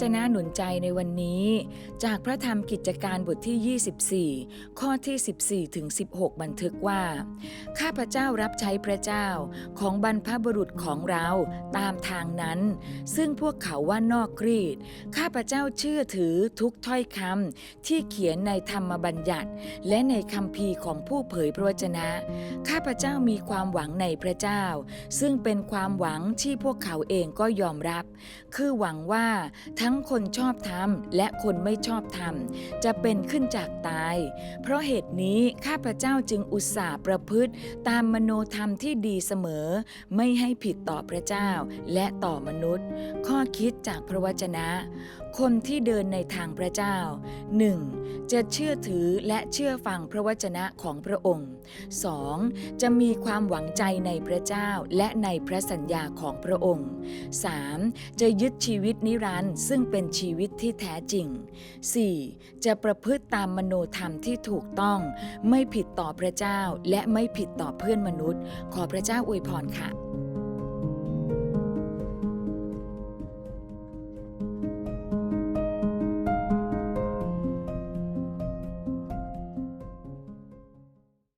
จนะหนุนใจในวันนี้ จากพระธรรมกิจการบทที่ 24 ข้อที่ 14 ถึง 16 บันทึกว่า ข้าพเจ้ารับใช้พระเจ้าของบรรพบุรุษของเราตามทางนั้น ซึ่งพวกเขาว่านอกรีด ข้าพเจ้าเชื่อถือทุกถ้อยคำที่เขียนในธรรมบัญญัติ และในคำพีของผู้เผยพระวจนะ ข้าพเจ้ามีความหวังในพระเจ้า ซึ่งเป็นความหวังที่พวกเขาเองก็ยอมรับ คือหวังว่าทั้งคนชอบธรรมและคนไม่ชอบธรรม จะเป็นขึ้นจากตาย เพราะเหตุนี้ข้าพเจ้าจึงอุตส่าห์ประพฤติ ตามมโนธรรมที่ดีเสมอ ไม่ให้ผิดต่อพระเจ้าและต่อมนุษย์ ข้อคิดจากพระวจนะ คนที่เดินในทางพระเจ้า 1. จะเชื่อถือและเชื่อฟังพระวจนะของพระองค์ 2. จะมีความหวังใจในพระเจ้าและในพระสัญญาของพระองค์ 3. จะยึดชีวิตนิรันดร์ซึ่งเป็นชีวิตที่แท้จริง 4. จะประพฤติตามมโนธรรมที่ถูกต้อง ไม่ผิดต่อพระเจ้าและไม่ผิดต่อเพื่อนมนุษย์ ขอพระเจ้าอวยพรค่ะ